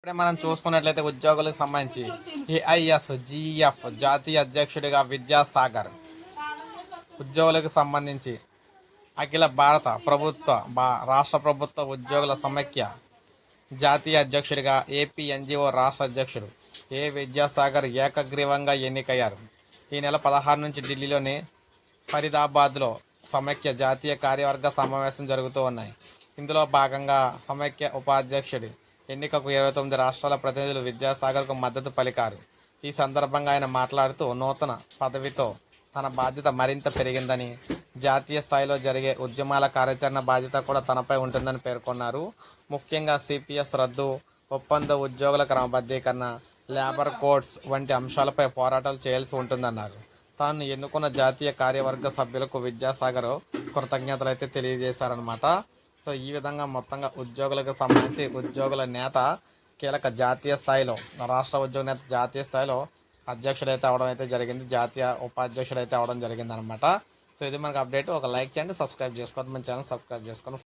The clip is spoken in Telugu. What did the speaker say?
ఇప్పుడే మనం చూసుకున్నట్లయితే ఉద్యోగులకు సంబంధించి ఏఐఎస్ జిఎఫ్ జాతీయ అధ్యక్షుడిగా విద్యాసాగర్. ఉద్యోగులకు సంబంధించి అఖిల భారత ప్రభుత్వ బా రాష్ట్ర ప్రభుత్వ ఉద్యోగుల సమైక్య జాతీయ అధ్యక్షుడిగా ఏపీ ఎన్జిఓ రాష్ట్ర అధ్యక్షుడు ఏ విద్యాసాగర్ ఏకగ్రీవంగా ఎన్నికయ్యారు? ఈ నెల పదహారు నుంచి ఢిల్లీలోని ఫరీదాబాద్లో సమైక్య జాతీయ కార్యవర్గ సమావేశం జరుగుతూ ఉన్నాయి. ఇందులో భాగంగా సమైక్య ఉపాధ్యక్షుడి ఎన్నికకు ఇరవై తొమ్మిది రాష్ట్రాల ప్రతినిధులు విద్యాసాగర్కు మద్దతు పలికారు. ఈ సందర్భంగా ఆయన మాట్లాడుతూ నూతన పదవితో తన బాధ్యత మరింత పెరిగిందని జాతీయ స్థాయిలో జరిగే ఉద్యమాల కార్యాచరణ బాధ్యత కూడా తనపై ఉంటుందని పేర్కొన్నారు. ముఖ్యంగా సిపిఎస్ రద్దు ఒప్పంద ఉద్యోగుల క్రమబద్ధీకరణ లేబర్ కోడ్స్ వంటి అంశాలపై పోరాటాలు చేయాల్సి ఉంటుందన్నారు. తాను ఎన్నుకున్న జాతీయ కార్యవర్గ సభ్యులకు విద్యాసాగర్ కృతజ్ఞతలు అయితే తెలియజేశారనమాట సో ఈ విధంగా మొత్తంగా ఉద్యోగులకు సంబంధించి ఉద్యోగుల నేత కీలక జాతీయ స్థాయిలో రాష్ట్ర ఉద్యోగ నేత జాతీయ స్థాయిలో అధ్యక్షుడైతే అవడం అయితే జరిగింది. జాతీయ ఉపాధ్యక్షుడు అయితే అవడం జరిగింది అనమాట సో ఇది మనకు అప్డేట్. ఒక లైక్ చేయండి సబ్స్క్రైబ్ చేసుకోండి మన ఛానల్ సబ్స్క్రైబ్ చేసుకోండి.